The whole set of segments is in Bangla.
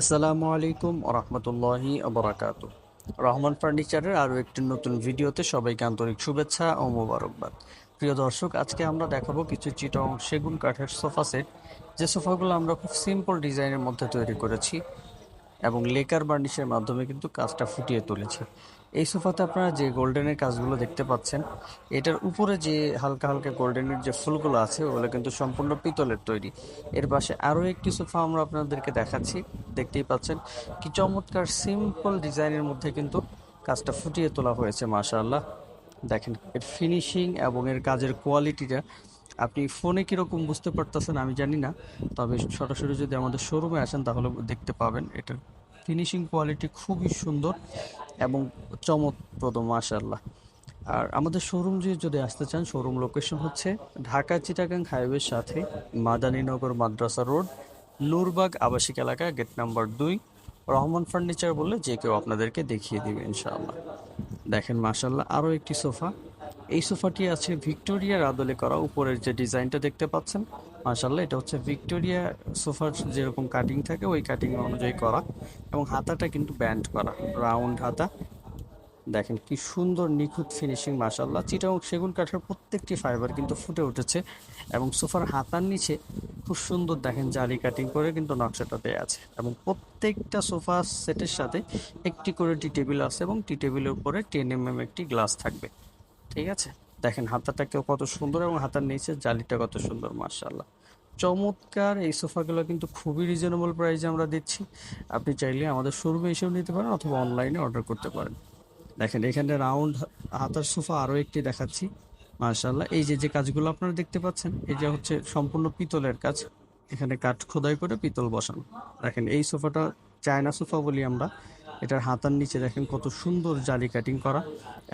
আসসালামু আলাইকুম রহমতুল্লাহি আবরাকাত রহমান ফার্নিচারের আরও একটি নতুন ভিডিওতে সবাইকে আন্তরিক শুভেচ্ছা ও মোবারকবাদ। প্রিয় দর্শক, আজকে আমরা দেখাবো কিছু চিটং সেগুন কাঠের সোফা সেট। যে সোফাগুলো আমরা খুব সিম্পল ডিজাইনের মধ্যে তৈরি করেছি এবং লেকার বার্নিশের মাধ্যমে কিন্তু কাজটা ফুটিয়ে তুলেছে। এই সোফাতে আপনারা যে গোল্ডেনের কাজগুলো দেখতে পাচ্ছেন, এটার উপরে যে হালকা হালকা গোল্ডেনের যে ফুলগুলো আছে, ওগুলো কিন্তু সম্পূর্ণ পিতলের তৈরি। এর পাশে আরও একটি সোফা আমরা আপনাদেরকে দেখাচ্ছি, দেখতেই পাচ্ছেন কি চমৎকার সিম্পল ডিজাইনের মধ্যে কিন্তু কাজটা ফুটিয়ে তোলা হয়েছে, মাশাআল্লাহ। দেখেন, এর ফিনিশিং এবং এর কাজের কোয়ালিটিটা আপনি ফোনে কীরকম বুঝতে পারতেছেন আমি জানি না, তবে সরাসরি যদি আমাদের শোরুমে আসেন তাহলে দেখতে পাবেন এটার ফিনিশিং কোয়ালিটি খুবই সুন্দর এবং চমকপ্রদ মাশাল্লাহ আর আমাদের শোরুম যে যদি আসতে চান শোরুম লোকেশন হচ্ছে ঢাকা চিটাগাং হাইওয়ের সাথে মাদানীনগর মাদ্রাসা রোড, নূরবাগ আবাসিক এলাকা গেট নাম্বার দুই। রহমান ফার্নিচার বললে যে কেউ আপনাদেরকে দেখিয়ে দিবে, ইনশাআল্লাহ। দেখেন মাশাল্লাহ আরও একটি সোফা। এই সোফাটি আছে ভিক্টোরিয়ার আদলে করা, উপরের যে ডিজাইনটা দেখতে পাচ্ছেন মাশাল্লাহ এটা হচ্ছে ভিক্টোরিয়া সোফার যেরকম কাটিং থাকে, ওই কাটিং অনুযায়ী করা এবং হাতাটা কিন্তু ব্যান্ড করা রাউন্ড হাতা। দেখেন কি সুন্দর নিখুঁত ফিনিশিং মাশাল্লাহ চিটাং সেগুন কাঠের প্রত্যেকটি ফাইবার কিন্তু ফুটে উঠেছে এবং সোফার হাতার নিচে খুব সুন্দর দেখেন জালি কাটিং করে কিন্তু নকশাটা দেওয়া আছে এবং প্রত্যেকটা সোফা সেটের সাথে একটি করে টি টেবিল আছে এবং টি টেবিলের উপরে টেন এম এম একটি গ্লাস থাকবে। ঠিক আছে? দেখেন হাতাটাকেও কত সুন্দর এবং হাতার নিচে জালিটা কত সুন্দর মার্শাল্লাহ চমৎকার, এই সোফাগুলো কিন্তু খুবই রিজনেবল প্রাইসে আমরা দিচ্ছি। আপনি চাইলে আমাদের শোরুমে এসেও নিতে পারেন অথবা অনলাইনে অর্ডার করতে পারেন। দেখেন, এখানে রাউন্ড হাতার সোফা আরও একটি দেখাচ্ছি মার্শাল্লাহ এই যে যে কাজগুলো আপনারা দেখতে পাচ্ছেন, এই যে হচ্ছে সম্পূর্ণ পিতলের কাজ। এখানে কাঠ খোদাই করে পিতল বসানো। দেখেন, এই সোফাটা চায়না সোফা বলি আমরা। এটার হাতার নিচে দেখেন কত সুন্দর জালি কাটিং করা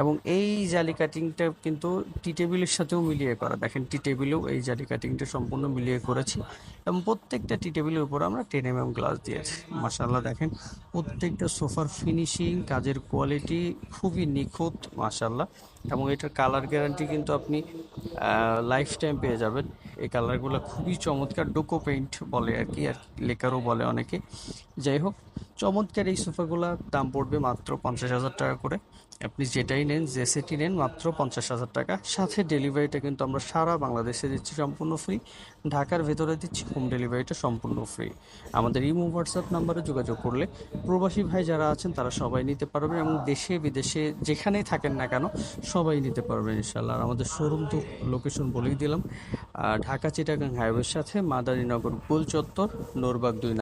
এবং এই জালি কাটিংটা কিন্তু টি টেবিলের সাথেও মিলিয়ে করা। দেখেন টি টেবিলেও এই জালি কাটিংটা সম্পূর্ণ মিলিয়ে করেছি এবং প্রত্যেকটা টি টেবিলের উপর আমরা টেন এম এম গ্লাস দিয়েছি। মাসাল্লাহ দেখেন প্রত্যেকটা সোফার ফিনিশিং কাজের কোয়ালিটি খুবই নিখুঁত মাসাল্লাহ এবং এটার কালার গ্যারান্টি কিন্তু আপনি লাইফ টাইম পেয়ে যাবেন। এই কালারগুলো খুবই চমৎকার ডোকো পেইন্ট বলে আর কি, আর লেকারও বলে অনেকে। যাই হোক চমৎকার এই সোফাগুলোর দাম পড়বে মাত্র পঞ্চাশ হাজার টাকা করে। আপনি যেটাই নেন, যে সেটি নেন, মাত্র পঞ্চাশ হাজার টাকা। সাথে ডেলিভারিটা কিন্তু আমরা সারা বাংলাদেশে দিচ্ছি সম্পূর্ণ ফ্রি ঢাকার ভেতরে দিচ্ছি হোম ডেলিভারিটা সম্পূর্ণ ফ্রি আমাদের ইমো হোয়াটসঅ্যাপ নাম্বারে যোগাযোগ করলে প্রবাসী ভাই যারা আছেন, তারা সবাই নিতে পারবেন এবং দেশে, বিদেশে যেখানেই থাকেন না কেন, সবাই নিতে পারবেন ইনশাল্লাহ আর আমাদের শোরুম তো লোকেশন বলেই দিলাম। ঢাকা চিটাগাং হাইওয়ের সাথে মাদারীনগর গোল চত্বর নোরবাগ দুই